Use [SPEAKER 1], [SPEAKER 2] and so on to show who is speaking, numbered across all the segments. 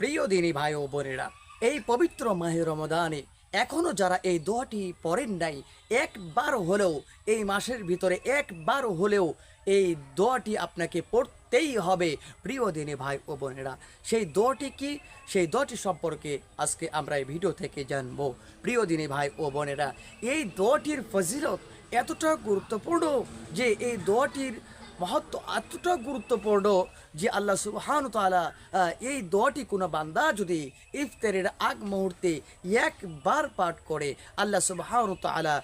[SPEAKER 1] প্রিয় দিনী ভাই ও বোনেরা, এই পবিত্র মাহে রমদানে এখনও যারা এই দোয়াটি পড়েন নাই একবার হলেও, এই মাসের ভিতরে একবার হলেও এই দোয়াটি আপনাকে পড়তেই হবে, প্রিয় দিনী ভাই ও বোনেরা। সেই দোয়াটি কি? সেই দোয়াটি সম্পর্কে আজকে আমরা এই ভিডিও থেকে জানব। প্রিয় দিনী ভাই ও বোনেরা, এই দোয়াটির ফজিলত এতটা গুরুত্বপূর্ণ যে এই দোয়াটির মহত্ব এতটা গুরুত্বপূর্ণ যে আল্লাহ সুবহান তালা এই দোয়াটি কোনো বান্দা যদি ইফতারের আগ মুহূর্তে একবার পাঠ করে, আল্লাহ সুবহান তালা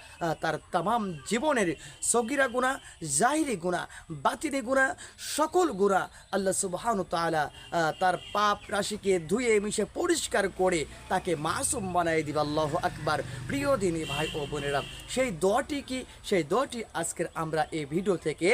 [SPEAKER 1] তার তাম জীবনের সগিরা গুণা জাহিরি গুণা বাতিনি গুণা সকল গুণা আল্লাহ সুবহান তালা তার পাপ রাশিকে ধুয়ে মিশে পরিষ্কার করে তাকে মাসুম বানাই দিবে। আল্লাহ আকবার। প্রিয় দিনী ভাই ও বোনেরা, সেই দোয়াটি কি? সেই দোয়াটি আজকের আমরা এই ভিডিও থেকে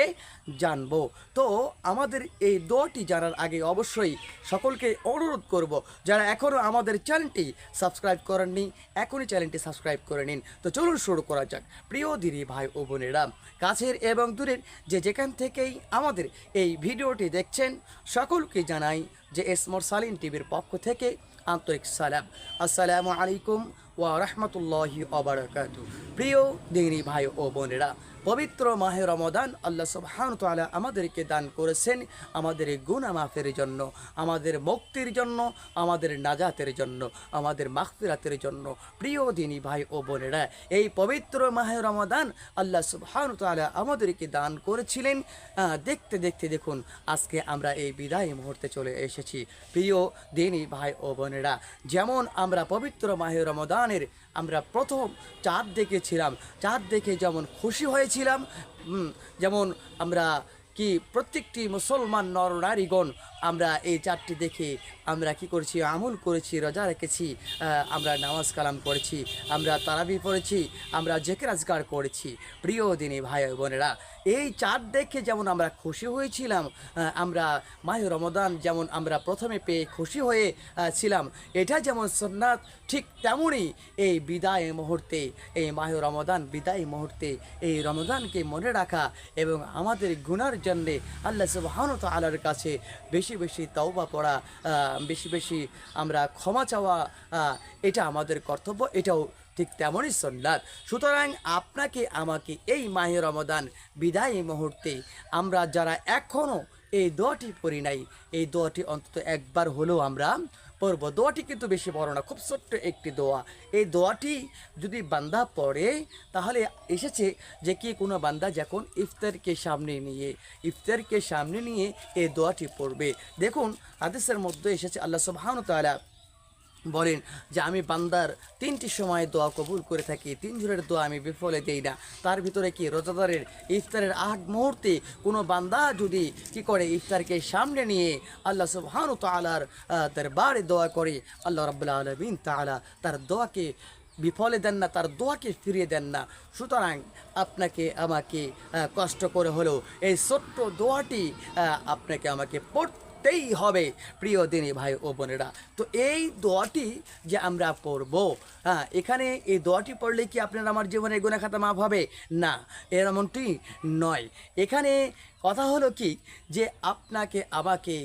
[SPEAKER 1] জানব। তো আমাদের এই দোয়াটি জানার আগে অবশ্যই সকলকে অনুরোধ করব, যারা এখনও আমাদের চ্যানেলটি সাবস্ক্রাইব করেননি, এখনই চ্যানেলটি সাবস্ক্রাইব করে নিন। তো চলুন শুরু করা যাক। প্রিয় দিদি ভাই ও বোনেরা, কাছের এবং দূরের যে যেখান থেকেই আমাদের এই ভিডিওটি দেখছেন, সকলকে জানাই যে এসমর সালিন টিভির পক্ষ থেকে আন্তরিক সালাম। আসসালামু আলাইকুম ওয়া রহমতুল্লাহি অবরাকাতু প্রিয় দিনী ভাই ও বোনেরা, পবিত্র মাহে রমদান আল্লাহ সুবহান তাআলা আমাদেরকে দান করেছেন আমাদের গুনাহ মাফের জন্য, আমাদের মুক্তির জন্য, আমাদের নাজাতের জন্য, আমাদের মাগফিরাতের জন্য। প্রিয় দিনী ভাই ও বোনেরা, এই পবিত্র মাহে রমদান আল্লাহ সুবহান তাআলা আমাদেরকে দান করেছিলেন। দেখতে দেখতে দেখুন, আজকে আমরা এই বিদায় মুহূর্তে চলে এসেছি। প্রিয় দিনী ভাই ও বোনেরা, যেমন আমরা পবিত্র মাহে রমদানের আমরা প্রথম চাঁদ দেখেছিলাম। চাঁদ দেখে যেমন খুশি হয়েছিলাম যেমন আমরা কি প্রত্যেকটি মুসলমান নর নারীগণ আমরা এই চারটি দেখে আমরা কি করেছি, আমল করেছি, রোজা রেখেছি আমরা নামাজ কালাম করেছি আমরা তারাবি পড়েছি, আমরা জেকের আজগার করেছি। প্রিয় দিনী ভাই বোনেরা এই চাঁদ দেখে যেমন আমরা খুশি হয়েছিলাম আমরা মাহ রমদান যেমন আমরা প্রথমে পেয়ে খুশি হয়ে ছিলাম, এটা যেমন সন্ন্যাত ঠিক তেমনই এই বিদায় মুহূর্তে, এই মাহ রমদান বিদায় মুহূর্তে এই রমদানকে মনে রাখা এবং আমাদের গুনার জন্যে আল্লাহ সুবহান তালার কাছে বেশি বেশি তওবা পড়া বেশি বেশি আমরা ক্ষমা চাওয়া এটা আমাদের কর্তব্য, এটাও ঠিক তেমনই সন্ন্যাত সুতরাং আপনাকে, আমাকে এই মাহে রমদান বিদায়ী মুহূর্তে আমরা যারা এখনও এই দোয়াটি পড়ি নাই, এই দোয়াটি অন্তত একবার হলেও আমরা পড়ব। দোয়াটি কিন্তু বেশি বড় না, খুব ছোট্ট একটি দোয়া। এই দোয়াটি যদি বান্দা পড়ে, তাহলে এসেছে যে কি কোনো বান্দা যখন ইফতারকে সামনে নিয়ে, ইফতারকে সামনে নিয়ে এই দোয়াটি পড়বে। দেখুন, হাদিসের মধ্যে এসেছে, আল্লাহ সুবহানাহু ওয়া তাআলা বলেন যে আমি বান্দার তিনটি সময় দোয়া কবুল করে থাকি, তিন জোরের দোয়া আমি বিফলে দেই না। তার ভিতরে কি রোজাদারের ইফতারের আগ মুহূর্তে কোনো বান্দা যদি কি করে ইফতারকে সামনে নিয়ে আল্লাহ সুবহান তালার তার দরবারে দোয়া করে, আল্লাহ রাব্বুল আলমিন তাআলা তার দোয়াকে বিফলে দেন না, তার দোয়াকে ফিরিয়ে দেন না। সুতরাং আপনাকে, আমাকে কষ্ট করে হলেও এই ছোট্ট দোয়াটি আপনাকে আমাকে পড়তে পড়তেই হবে, প্রিয় দিনী ভাই ও বোনেরা। তো এই দোয়াটি যে আমরা পড়ব হ্যাঁ এখানে এই দোয়াটি পড়লে কি আপনার আমার জীবনের গুণা খাতা মাফ হবে? না এরমনটি নয়। এখানে কথা হলো কি, যে আপনাকে, আমাকে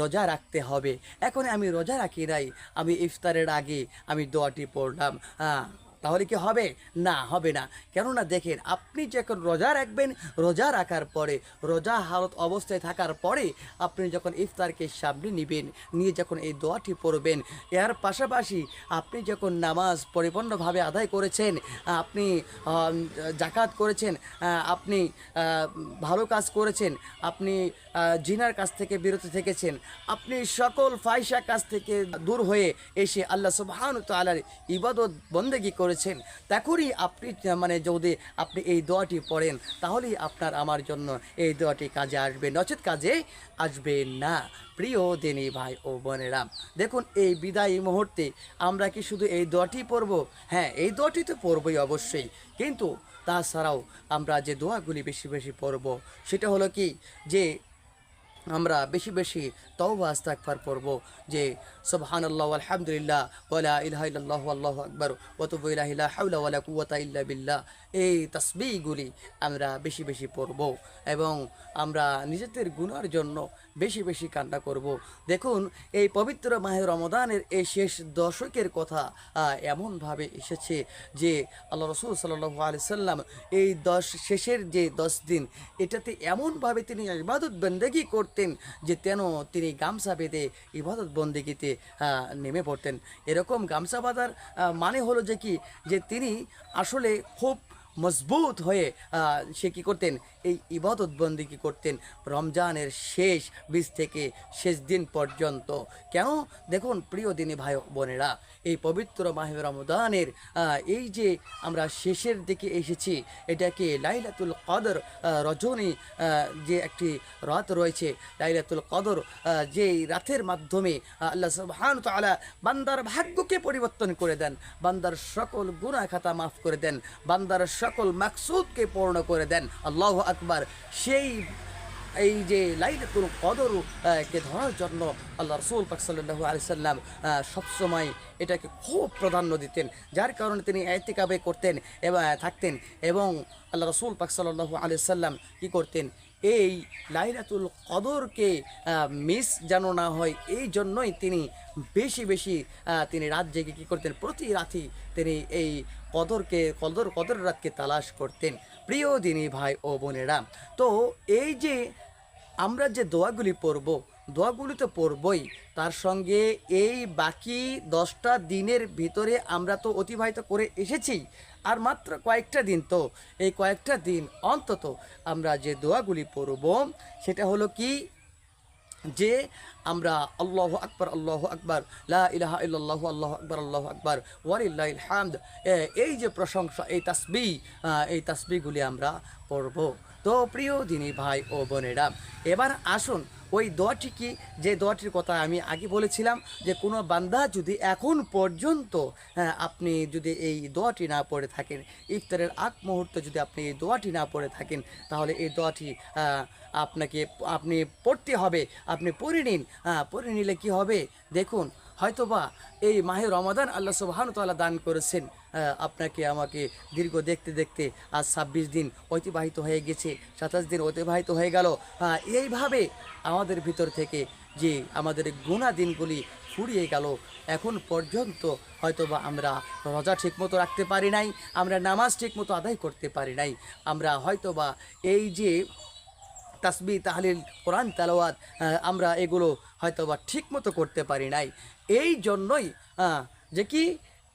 [SPEAKER 1] রোজা রাখতে হবে। এখন আমি রোজা রাখি নাই, আমি ইফতারের আগে আমি দোয়াটি পড়লাম হ্যাঁ। তাহলে কি হবে? না হবে না। কেননা দেখেন, আপনি যখন রোজা রাখবেন, রোজা রাখার পরে, রোজা হালত অবস্থায় থাকার পরে আপনি যখন ইফতারকে সামনে নেবেন, নিয়ে যখন এই দোয়াটি পড়বেন, এর পাশাপাশি আপনি যখন নামাজ পরিপূর্ণভাবে আদায় করেছেন, আপনি জাকাত করেছেন আপনি ভালো কাজ করেছেন, আপনি জিনার কাছ থেকে বিরত থেকেছেন। আপনি সকল ফাইসা কাজ থেকে দূর হয়ে এসে আল্লাহ সুবহান তালার ইবাদত বন্দেগি করেছেন। তখনই আপনি মানে যদি আপনি এই দোয়াটি পড়েন, তাহলেই আপনার আমার জন্য এই দোয়াটি কাজে আসবে। নচেত কাজে আসবে না। প্রিয় দিনী ভাই ও বোনেরা, দেখুন এই বিদায়ী মুহূর্তে আমরা কি শুধু এই দোয়াটি পড়ব? হ্যাঁ এই দোয়াটি তো পড়বই অবশ্যই। কিন্তু তাছাড়াও আমরা যে দোয়াগুলি বেশি বেশি পড়ব, সেটা হলো কি? যে আমরা বেশি বেশি তওবা আস্তাগফার পড়ব যে সুবহানাল্লাহ আলহামদুলিল্লাহ ওয়ালা ইলাহা ইল্লাল্লাহু আল্লাহু আকবার ওয়া তুবু কুওয়াতা ইল্লা বিল্লাহ। এই তাসবিহগুলি আমরা বেশি বেশি পড়ব এবং আমরা নিজেদের গুনার জন্য বেশি বেশি কান্না করব। দেখুন, এই পবিত্র মাহে রমদানের এই শেষ দশকের কথা এমনভাবে এসেছে যে আল্লাহ রসুল সাল্লাহ আলি সাল্লাম এই দশ, শেষের যে দশ দিন, এটাতে এমনভাবে তিনি ইবাদত বন্দেগি করতেন, যে তেন তিনি গামছা বেঁধে ইবাদত বন্দিগিতে নেমে পড়তেন। এরকম গামছা বাঁধার মানে হলো যে কি? যে তিনি আসলে খুব মজবুত হয়ে সে কী করতেন? এই ইবাদত বন্দিকে করতেন? রমজানের শেষ বীজ থেকে শেষ দিন পর্যন্ত। কেন? দেখুন প্রিয় দিনী ভাই বোনেরা এই পবিত্র মাহে রমদানের এই যে আমরা শেষের দিকে এসেছি এটাকে লাইলাতুল কদর রজনী যে একটি রাত রয়েছে লাইলাতুল কদর আহ, যে এই রাতের মাধ্যমে আল্লাহ সুবহান তাআলা বান্দার ভাগ্যকে পরিবর্তন করে দেন বান্দার সকল গুনাহ খাতা মাফ করে দেন বান্দার সকল মাকসুদকে পূর্ণ করে দেন। আল্লাহ আকবার। সেই, এই যে লাইলাতুল কদর কে ধরার জন্য আল্লাহ রসুল পাক সাল্লু আলি সাল্লাম সবসময় এটাকে খুব প্রাধান্য দিতেন। যার কারণে তিনি এতিকাবে করতেন, এবং, থাকতেন এবং আল্লাহ রসুল পাক সাল্লু আলি সাল্লাম কী করতেন? এই লাইলাতুল কদরকে মিস যেন না হয়, এই জন্যই তিনি বেশি বেশি তিনি রাত জেগে কী করতেন? প্রতি রাতি তিনি এই কদরকে, কদর কদর রাতকে তালাশ করতেন। প্রিয় দিনী ভাই ও বোনেরা, তো এই যে আমরা যে দোয়াগুলি পড়ব, দোয়াগুলি তো পড়বই, তার সঙ্গে এই বাকি দশটা দিনের ভিতরে আমরা তো অতিবাহিত করে এসেছি আর মাত্র কয়েকটা দিন তো, এই কয়েকটা দিন অন্তত আমরা যে দোয়াগুলি পড়ব, সেটা হলো কি? যে আমরা আল্লাহ আকবর আল্লাহ আকবর ইলাহা ইল্লাল্লাহু, আল্লাহ আকবর আল্লাহ আকবর, ওয়ালিল্লাহিল হামদ এই যে প্রশংসা, এই তাসবি এই তাসবিগুলি আমরা পড়ব। তো প্রিয় দিনী ভাই ও বোনেরা, এবার আসুন ওই দোয়াটি কি? যে দোয়াটির কথা আমি আগে বলেছিলাম যে কোনো বান্দা যদি এখন পর্যন্ত হ্যাঁ, আপনি যদি এই দোয়াটি না পড়ে থাকেন ইফতারের আগ মুহূর্তে যদি আপনি এই দোয়াটি না পড়ে থাকেন তাহলে এই দোয়াটি আপনাকে আপনি পড়তে হবে আপনি পড়ে নিন হ্যাঁ পড়ে নিলে কি হবে? দেখুন হয়তোবা এই মাহে রমাদান আল্লাহ সুবহান তাআলা দান করেছেন। আপনাকে আমাকে দীর্ঘ দেখতে দেখতে আজ ছাব্বিশ দিন অতিবাহিত হয়ে গেছে সাতাশ দিন অতিবাহিত হয়ে গেল। আহ, এইভাবে আমাদের ভিতর থেকে যে আমাদের গুণা দিনগুলি ফুরিয়ে গেল এখন পর্যন্ত হয়তোবা আমরা রোজা ঠিকমতো রাখতে পারি নাই আমরা নামাজ ঠিকমতো আদায় করতে পারি নাই আমরা হয়তোবা এই যে তাসবি তাহলিল কোরআন তালাওয়াত আমরা এগুলো হয়তো বা ঠিক মতো করতে পারি নাই। এই জন্যই যে কি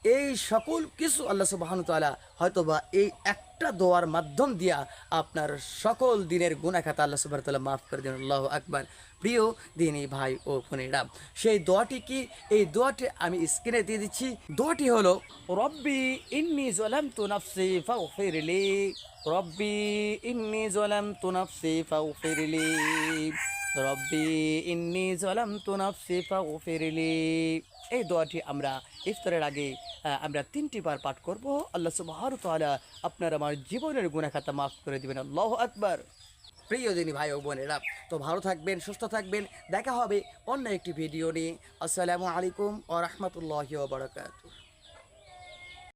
[SPEAKER 1] এই সকল কিছু আল্লাহ সুবাহানুতালা হয়তো বা এই একটা দোয়ার মাধ্যম দিয়া আপনার সকল দিনের গুণাখাতা আল্লাহ সুবাহ তালা মাফ করে দিন আল্লাহ আকবার। প্রিয় দিনী ভাই ও বোনেরা, সেই দোয়াটি কি? এই দোয়াটি আমি স্ক্রিনে দিয়ে দিচ্ছি। দোয়াটি হলো, রব্বি ইন্নি জলাম জলামতু নাফসি ফাগফিরলি রব্বি ইন্নি জলাম জলামতু নাফসি ফাগফিরলি রব্বি ইন্নি নাফসি ফাগফিরলি এই দোয়াটি আমরা ইফতারের আগে আমরা তিনটি বার পাঠ করব। আল্লাহ সুবহানাহু ওয়া তাআলা আপনার আমার জীবনের গুনাহ মাফ করে দিবেন। আল্লাহু আকবার। প্রিয় দিনী ভাই ও বোনেরা, তো ভালো থাকবেন, সুস্থ থাকবেন। দেখা হবে অন্য একটি ভিডিও নিয়ে। আসসালামু আলাইকুম ও রহমতুল্লাহি ওয়া বারাকাতুহু।